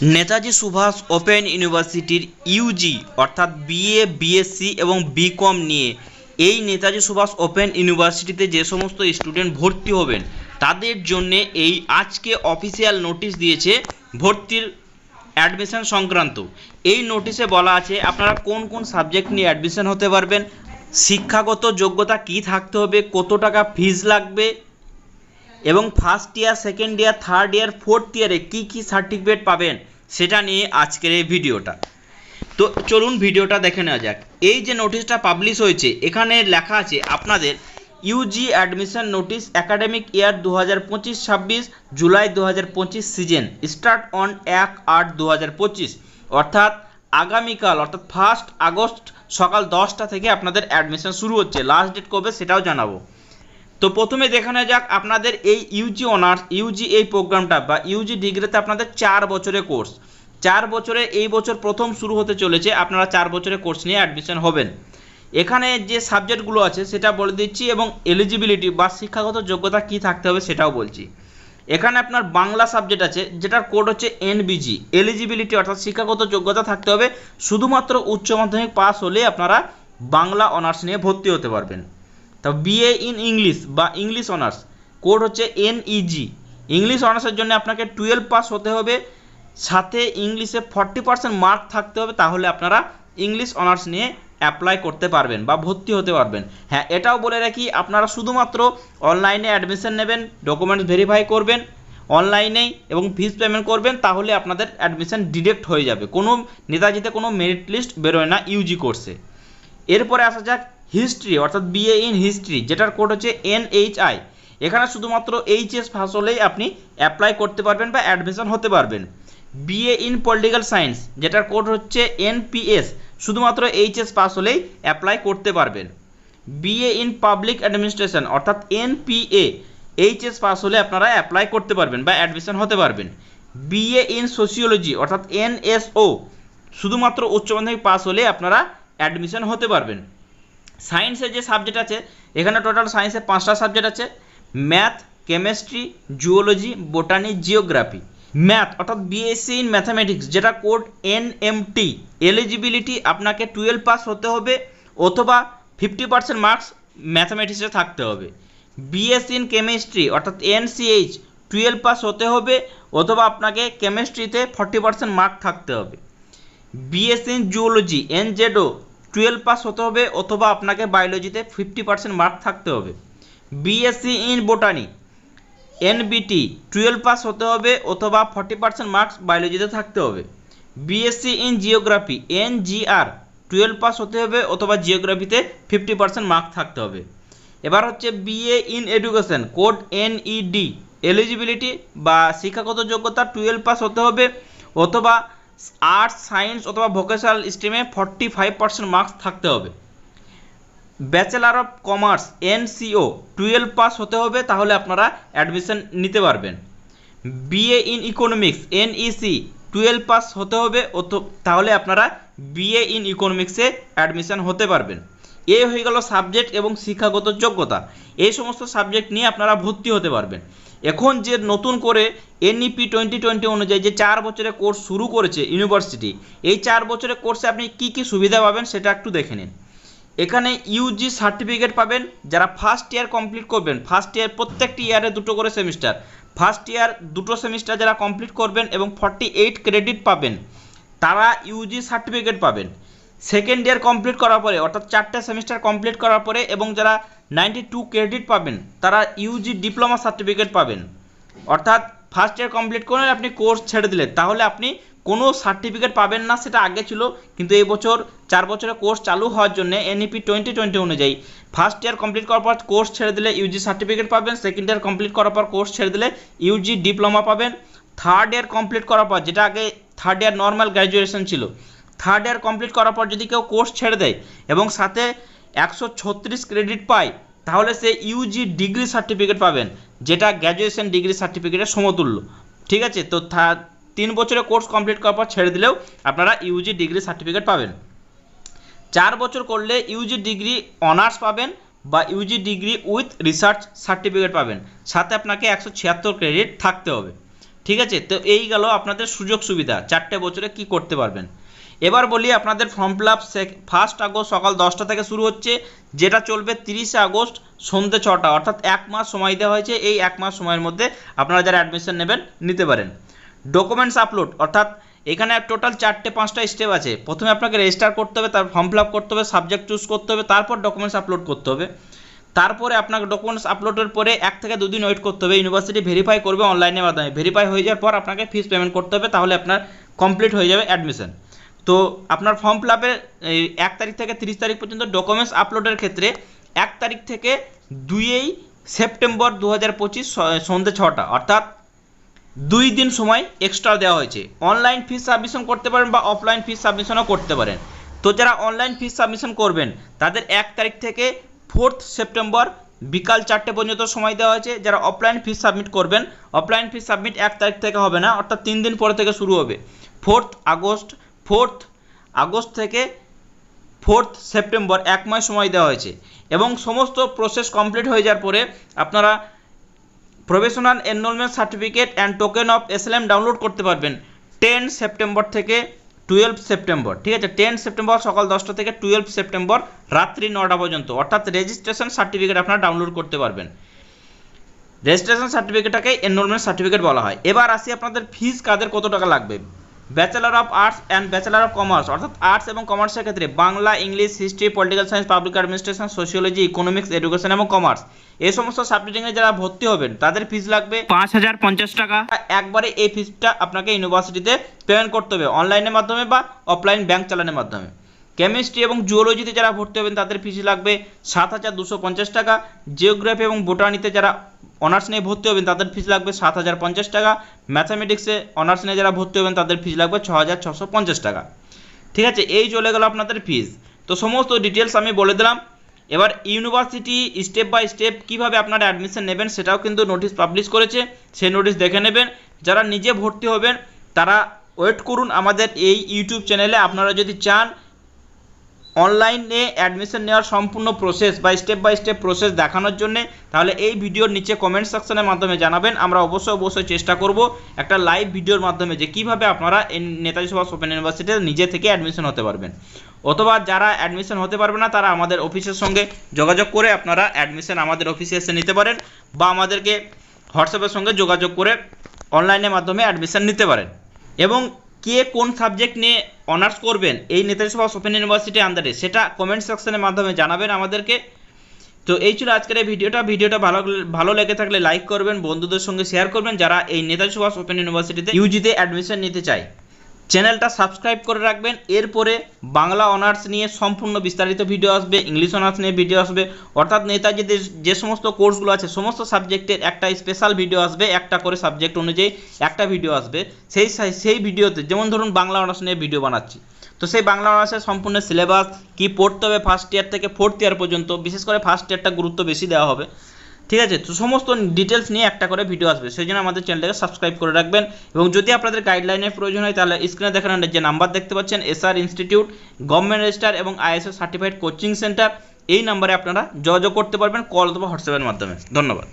Netaji Subhas open ইউনিভার্সিটির UG অর্থাৎ BA BSc এবং বিকম নিয়ে। এই নেতাজি সুভাষ ওপেন ইউনিভার্সিটিতে যে সমস্ত স্টুডেন্ট ভর্তি হবেন, তাদের জন্যে এই আজকে অফিসিয়াল নোটিশ দিয়েছে ভর্তির অ্যাডমিশন সংক্রান্ত। এই নোটিশে বলা আছে, আপনারা কোন কোন সাবজেক্ট নিয়ে অ্যাডমিশন হতে পারবেন, শিক্ষাগত যোগ্যতা কী থাকতে হবে, কত টাকা ফিজ লাগবে এবং first year second year third year fourth ইয়ারে কী কী সার্টিফিকেট পাবেন সেটা নিয়ে আজকের এই ভিডিওটা। তো চলুন ভিডিওটা দেখে নেওয়া যাক। এই যে নোটিশটা পাবলিশ হয়েছে, এখানে লেখা আছে আপনাদের UG admission notice academic year দু হাজার পঁচিশ ছাব্বিশ জুলাই দু হাজার পঁচিশ সিজন স্টার্ট অন এক আট দু হাজার পঁচিশ। অর্থাৎ আগামীকাল, অর্থাৎ ফার্স্ট আগস্ট সকাল দশটা থেকে আপনাদের অ্যাডমিশন শুরু হচ্ছে। লাস্ট ডেট কবে সেটাও জানাব। তো প্রথমে দেখানো যাক আপনাদের এই ইউজি অনার্স ইউজি এই প্রোগ্রামটা বা ইউজি ডিগ্রিতে আপনাদের চার বছরের কোর্স চার বছরে এই বছর প্রথম শুরু হতে চলেছে, আপনারা চার বছরের কোর্স নিয়ে অ্যাডমিশন হবেন। এখানে যে সাবজেক্টগুলো আছে সেটা বলে দিচ্ছি এবং এলিজিবিলিটি বা শিক্ষাগত যোগ্যতা কী থাকতে হবে সেটাও বলছি। এখানে আপনার বাংলা সাবজেক্ট আছে, যেটার কোড হচ্ছে এনবিজি এলিজিবিলিটি অর্থাৎ শিক্ষাগত যোগ্যতা থাকতে হবে, শুধুমাত্র উচ্চ মাধ্যমিক পাস হলে আপনারা বাংলা অনার্স নিয়ে ভর্তি হতে পারবেন। তো বিএ ইন ইংলিশ বা ইংলিশ অনার্স কোড হচ্ছে এনইজি ইংলিশ অনার্সের জন্য আপনাকে টুয়েলভ পাস হতে হবে। সাথে ইংলিশে ফর্টি পার্সেন্ট মার্ক থাকতে হবে, তাহলে আপনারা ইংলিশ অনার্স নিয়ে অ্যাপ্লাই করতে পারবেন বা ভর্তি হতে পারবেন। হ্যাঁ এটাও বলে রাখি, আপনারা শুধুমাত্র অনলাইনে অ্যাডমিশন নেবেন ডকুমেন্টস ভেরিফাই করবেন অনলাইনেই এবং ফিস পেমেন্ট করবেন, তাহলে আপনাদের অ্যাডমিশন ডিরেক্ট হয়ে যাবে। কোনো নেতাজিতে কোনো মেরিট লিস্ট বেরোয় না ইউজি কোর্সে এরপরে আসা যাক হিস্ট্রি, অর্থাৎ বিএ ইন হিস্ট্রি যেটার কোড হচ্ছে এনএইচআই এখানে শুধুমাত্র এইচএস পাস হলেই আপনি অ্যাপ্লাই করতে পারবেন বা অ্যাডমিশন হতে পারবেন। বিএ ইন পলিটিক্যাল সায়েন্স যেটার কোড হচ্ছে এনপিএস শুধুমাত্র এইচএস পাস হলেই অ্যাপ্লাই করতে পারবেন। বিএ ইন পাবলিক অ্যাডমিনিস্ট্রেশন অর্থাৎ এনপিএ এইচএস পাস হলে আপনারা অ্যাপ্লাই করতে পারবেন বা অ্যাডমিশন হতে পারবেন। বিএ ইন সোসিওলজি অর্থাৎ এনএসও শুধুমাত্র উচ্চ মাধ্যমিক পাস হলে আপনারা অ্যাডমিশন হতে পারবেন। সায়েন্সের যে সাবজেক্ট আছে, এখানে টোটাল সায়েন্সের পাঁচটা সাবজেক্ট আছে math chemistry zoology botany geography math অর্থাৎ বিএসসি ইন ম্যাথামেটিক্স যেটা কোড এনএমটি এলিজিবিলিটি আপনাকে টুয়েলভ পাস হতে হবে, অথবা ফিফটি পার্সেন্ট মার্কস ম্যাথামেটিক্সে থাকতে হবে। বিএসসি ইন কেমিস্ট্রি অর্থাৎ এন এনসিএইচ টুয়েলভ পাস হতে হবে, অথবা আপনাকে কেমিস্ট্রিতে ফর্টি পার্সেন্ট মার্ক থাকতে হবে। BSc in zoology N NZO twelve pass হতে হবে অথবা আপনাকে বায়োলজিতে ফিফটি পার্সেন্ট মার্ক থাকতে হবে। BSc in botany NBT twelve pass হতে হবে অথবা ফর্টি পার্সেন্ট মার্কস বায়োলজিতে থাকতে হবে। BSc in geography NGR twelve pass হতে হবে অথবা জিওগ্রাফিতে ফিফটি পার্সেন্ট মার্ক থাকতে হবে। এবার হচ্ছে BA in education code NED eligibility বা শিক্ষাগত যোগ্যতা টুয়েলভ পাস হতে হবে অথবা আর্টস সায়েন্স অথবা ভোকেশনাল স্ট্রিমে ফর্টি ফাইভ পার্সেন্ট মার্কস থাকতে হবে। Bachelor of commerce NCO twelve pass হতে হবে, তাহলে আপনারা অ্যাডমিশন নিতে পারবেন। BA in economics NEC twelve pass হতে হবে তাহলে আপনারা বিএ ইন ইকোনমিক্সে অ্যাডমিশন হতে পারবেন। এই হয়ে গেল সাবজেক্ট এবং শিক্ষাগত যোগ্যতা। এই সমস্ত সাবজেক্ট নিয়ে আপনারা ভর্তি হতে পারবেন। এখন যে নতুন করে এনইপি টোয়েন্টি টোয়েন্টি অনুযায়ী যে চার বছরের কোর্স শুরু করেছে ইউনিভার্সিটি এই চার বছরের কোর্সে আপনি কি কি সুবিধা পাবেন সেটা একটু দেখে নিন। এখানে ইউজি সার্টিফিকেট পাবেন, যারা ফার্স্ট ইয়ার কমপ্লিট করবেন ফার্স্ট ইয়ার প্রত্যেকটি ইয়ারে দুটো করে সেমিস্টার ফার্স্ট ইয়ার দুটো সেমিস্টার যারা কমপ্লিট করবেন এবং ফর্টি এইট ক্রেডিট পাবেন, তারা ইউজি সার্টিফিকেট পাবেন। সেকেন্ড ইয়ার কমপ্লিট করার পরে, অর্থাৎ চারটে সেমিস্টার কমপ্লিট করার পরে এবং যারা নাইনটি টু ক্রেডিট পাবেন, তারা ইউজি ডিপ্লোমা সার্টিফিকেট পাবেন। অর্থাৎ ফার্স্ট ইয়ার কমপ্লিট করে আপনি কোর্স ছেড়ে দিলেন। তাহলে আপনি কোনো সার্টিফিকেট পাবেন না, সেটা আগে ছিল, কিন্তু এই বছর, চার বছরের কোর্স চালু হওয়ার জন্য এনইপি টোয়েন্টি টোয়েন্টি অনুযায়ী ফার্স্ট ইয়ার কমপ্লিট করার পর কোর্স ছেড়ে দিলে ইউজি সার্টিফিকেট পাবেন সেকেন্ড ইয়ার কমপ্লিট করার পর কোর্স ছেড়ে দিলে ইউজি ডিপ্লোমা পাবেন। থার্ড ইয়ার কমপ্লিট করার পর, যেটা আগে থার্ড ইয়ার নর্মাল গ্র্যাজুয়েশন ছিল থার্ড ইয়ার কমপ্লিট করার পর যদি কেউ কোর্স ছেড়ে দেয় এবং সাথে একশো ছত্রিশ ক্রেডিট পায়, তাহলে সে ইউজি ডিগ্রি সার্টিফিকেট পাবেন, যেটা গ্র্যাজুয়েশন ডিগ্রি সার্টিফিকেটের সমতুল্য। ঠিক আছে? তো তিন বছরের কোর্স কমপ্লিট করার পর ছেড়ে দিলেও আপনারা ইউজি ডিগ্রি সার্টিফিকেট পাবেন। চার বছর করলে ইউজি ডিগ্রি অনার্স পাবেন বা UG degree with research certificate পাবেন। সাথে আপনাকে একশো ছিয়াত্তর ক্রেডিট থাকতে হবে। ঠিক আছে? তো এই গেল আপনাদের সুযোগ সুবিধা, চারটে বছরে কি করতে পারবেন। এবার বলি আপনাদের form fill up first August সকাল দশটা থেকে শুরু হচ্ছে, যেটা চলবে তিরিশে আগস্ট সন্ধ্যে ছটা, অর্থাৎ এক মাস সময় দেওয়া হয়েছে, এই এক মাস সময়ের মধ্যে আপনারা যারা অ্যাডমিশন নেবেন নিতে পারেন। ডকুমেন্টস আপলোড অর্থাৎ এখানে টোটাল চারটে পাঁচটা স্টেপ আছে। প্রথমে আপনাকে রেজিস্টার করতে হবে, তারপর ফর্ম ফিল আপ করতে হবে সাবজেক্ট চুজ করতে হবে, তারপর ডকুমেন্টস আপলোড করতে হবে। তারপরে আপনাকে ডকুমেন্টস আপলোডের পরে এক থেকে দুদিন ওয়েট করতে হবে ইউনিভার্সিটি ভেরিফাই করবে অনলাইনের মাধ্যমে। ভেরিফাই হয়ে যাওয়ার পর আপনাকে ফিস পেমেন্ট করতে হবে, তাহলে আপনার কমপ্লিট হয়ে যাবে অ্যাডমিশন তো আপনার ফর্ম ফিল আপের এক তারিখ থেকে তিরিশ তারিখ পর্যন্ত ডকুমেন্টস আপলোডের ক্ষেত্রে এক তারিখ থেকে দুইই সেপ্টেম্বর দু হাজার পঁচিশ সন্ধ্যে ছটা, অর্থাৎ দুই দিন সময় এক্সট্রা দেওয়া হয়েছে। অনলাইন ফিস সাবমিশন করতে পারেন বা অফলাইন ফিস সাবমিশনও করতে পারেন। তো যারা অনলাইন ফিস সাবমিশন করবেন, তাদের এক তারিখ থেকে ফোর্থ সেপ্টেম্বর বিকাল চারটে পর্যন্ত সময় দেওয়া হয়েছে। যারা অফলাইন ফিস সাবমিট করবেন অফলাইন ফিস সাবমিট এক তারিখ থেকে হবে না, অর্থাৎ তিন দিন পরে থেকে শুরু হবে। ফোর্থ আগস্ট ফোর্থ আগস্ট থেকে ফোর্থ সেপ্টেম্বর এক মাস সময় দেওয়া হয়েছে এবং সমস্ত প্রসেস কমপ্লিট হয়ে যাওয়ার পরে আপনারা professional enrolment certificate and token of SLM download করতে পারবেন টেন সেপ্টেম্বর থেকে টুয়েলভ সেপ্টেম্বর, ঠিক আছে? টেন সেপ্টেম্বর সকাল দশটা থেকে টুয়েলভ সেপ্টেম্বর রাত্রি নটা পর্যন্ত, অর্থাৎ রেজিস্ট্রেশন সার্টিফিকেট আপনারা ডাউনলোড করতে পারবেন। রেজিস্ট্রেশন সার্টিফিকেটটাকে এনরোলমেন্ট সার্টিফিকেট বলা হয়। এবার আসি আপনাদের ফিস কাদের কত টাকা লাগবে? Bachelor of arts and bachelor of commerce অর্থাৎ আর্টস এবং কমার্সের ক্ষেত্রে Bangla English history political science public administration sociology economics education এবং কমার্স এই সমস্ত সাবজেক্টে যারা ভর্তি হবেন তাদের ফিস লাগবে পাঁচ হাজার পঞ্চাশ টাকা। একবারে এই ফিসটা আপনাকে ইউনিভার্সিটিতে পেমেন্ট করতে হবে অনলাইনের মাধ্যমে বা অফলাইন ব্যাংক চালানোর মাধ্যমে। কেমিস্ট্রি এবং জুওলজিতে যারা ভর্তি হবেন তাদের ফিস লাগবে সাত হাজার দুশো পঞ্চাশ টাকা। জিওগ্রাফি এবং বোটানিতে যারা অনার্স নিয়ে ভর্তি হবেন, তাদের ফিস লাগবে সাত হাজার পঞ্চাশ টাকা। ম্যাথামেটিক্সে অনার্স নিয়ে যারা ভর্তি হবেন, তাদের ফিস লাগবে ছ হাজার ছশো পঞ্চাশ টাকা। ঠিক আছে, এই চলে গেল আপনাদের ফিস তো সমস্ত ডিটেলস আমি বলে দিলাম। এবার ইউনিভার্সিটি স্টেপ বাই স্টেপ কীভাবে আপনারা অ্যাডমিশন নেবেন, সেটাও কিন্তু নোটিশ পাবলিশ করেছে। সেই নোটিশ দেখে নেবেন। যারা নিজে ভর্তি হবেন, তারা ওয়েট করুন আমাদের এই ইউটিউব চ্যানেলে আপনারা যদি চান অনলাইনে অ্যাডমিশন নেওয়ার সম্পূর্ণ প্রসেস বা স্টেপ বাই স্টেপ প্রসেস দেখানোর জন্য, তাহলে এই ভিডিওর নিচে কমেন্ট সেকশনের মাধ্যমে জানাবেন। আমরা অবশ্যই অবশ্যই চেষ্টা করব একটা লাইভ ভিডিওর মাধ্যমে যে কীভাবে আপনারা নেতাজি সুভাষ ওপেন ইউনিভার্সিটিতে নিজে থেকে অ্যাডমিশন হতে পারবেন। অথবা যারা অ্যাডমিশন হতে পারবে না, তারা আমাদের অফিসের সঙ্গে যোগাযোগ করে আপনারা অ্যাডমিশন আমাদের অফিসে এসে নিতে পারেন বা আমাদেরকে হোয়াটসঅ্যাপের সঙ্গে যোগাযোগ করে অনলাইনের মাধ্যমে অ্যাডমিশন নিতে পারেন। এবং কে কোন সাবজেক্ট নিয়ে অনার্স করবেন? এই নেতাজি সুভাষ ওপেন ইউনিভার্সিটি আন্ডারে সেটা কমেন্ট সেকশনের মাধ্যমে জানাবেন আমাদেরকে। তো এই ছিল আজকের এই ভিডিওটা। ভিডিওটা ভালো ভালো লেগে থাকলে লাইক করবেন, বন্ধুদের সঙ্গে শেয়ার করবেন যারা এই নেতাজি সুভাষ ওপেন ইউনিভার্সিটিতে ইউজিতে অ্যাডমিশন নিতে চায়। চ্যানেলটা সাবস্ক্রাইব করে রাখবেন। এরপরে বাংলা অনার্স নিয়ে সম্পূর্ণ বিস্তারিত ভিডিও আসবে, ইংলিশ অনার্স নিয়ে ভিডিও আসবে। অর্থাৎ নেতাজিদের যে সমস্ত কোর্সগুলো আছে, সমস্ত সাবজেক্টের একটা স্পেশাল ভিডিও আসবে, একটা করে সাবজেক্ট অনুযায়ী একটা ভিডিও আসবে। সেই সেই ভিডিওতে যেমন ধরুন বাংলা অনার্স নিয়ে ভিডিও বানাচ্ছি। তো সেই বাংলা অনার্সের সম্পূর্ণ সিলেবাস কী পড়তে হবে ফার্স্ট ইয়ার থেকে ফোর্থ ইয়ার পর্যন্ত, বিশেষ করে ফার্স্ট ইয়ারটা গুরুত্ব বেশি দেওয়া হবে। ঠিক আছে? তো সমস্ত ডিটেলস নিয়ে একটা করে ভিডিও আসবে। সেই জন্য আমাদের চ্যানেলটাকে সাবস্ক্রাইব করে রাখবেন। এবং যদি আপনাদের গাইডলাইনের প্রয়োজন হয়, তাহলে স্ক্রিনে দেখানো যে নাম্বার দেখতে পাচ্ছেন এসআর ইনস্টিটিউট গভর্নমেন্ট রেজিস্টার এবং আইএসও সার্টিফাইড কোচিং সেন্টার এই নাম্বারে আপনারা যোগাযোগ করতে পারবেন কল অথবা হোয়াটসঅ্যাপের মাধ্যমে। ধন্যবাদ।